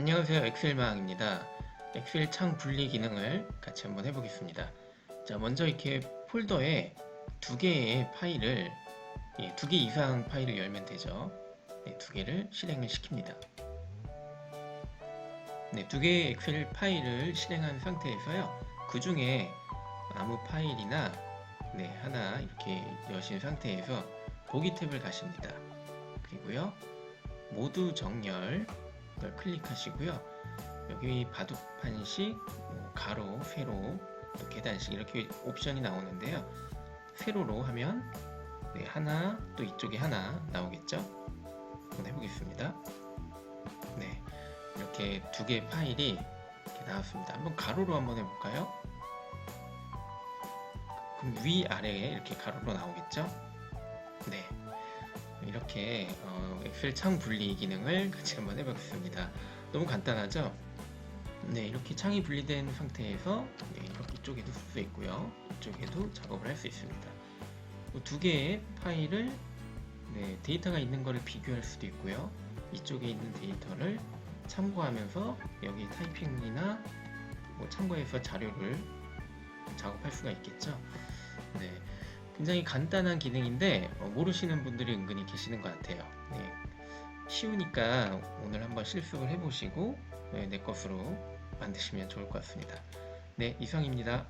안녕하세요. 엑셀마왕입니다. 엑셀 창 분리 기능을 같이 한번 해보겠습니다. 자 먼저 이렇게 폴더에 두 개의 파일을 예, 두개 이상 파일을 열면 되죠. 네, 두 개를 실행을 시킵니다. 네, 두 개의 엑셀 파일을 실행한 상태에서요. 그 중에 아무 파일이나 네, 하나 이렇게 여신 상태에서 보기 탭을 가십니다. 그리고요 모두 정렬 이 걸 클릭하시고요. 여기 바둑판식, 뭐 가로, 세로, 또 계단식 이렇게 옵션이 나오는데요. 세로로 하면 네, 하나, 또 이쪽에 하나 나오겠죠? 한번 해보겠습니다. 네, 이렇게 두 개의 파일이 이렇게 나왔습니다. 한번 가로로 한번 해볼까요? 그럼 위, 아래에 이렇게 가로로 나오겠죠? 네, 이렇게 어, 엑셀 창 분리 기능을 같이 한번 해보겠습니다. 너무 간단하죠? 네, 이렇게 창이 분리된 상태에서 네, 이렇게 이쪽에도 쓸 수 있고요. 이쪽에도 작업을 할 수 있습니다. 또두 개의 파일을 네, 데이터가 있는 거를 비교할 수도 있고요. 이쪽에 있는 데이터를 참고하면서 여기 타이핑이나 뭐 참고해서 자료를 작업할 수가 있겠죠. 네. 굉장히 간단한 기능인데 어, 모르시는 분들이 은근히 계시는 것 같아요. 네. 쉬우니까 오늘 한번 실습을 해보시고 네, 내 것으로 만드시면 좋을 것 같습니다. 네, 이상입니다.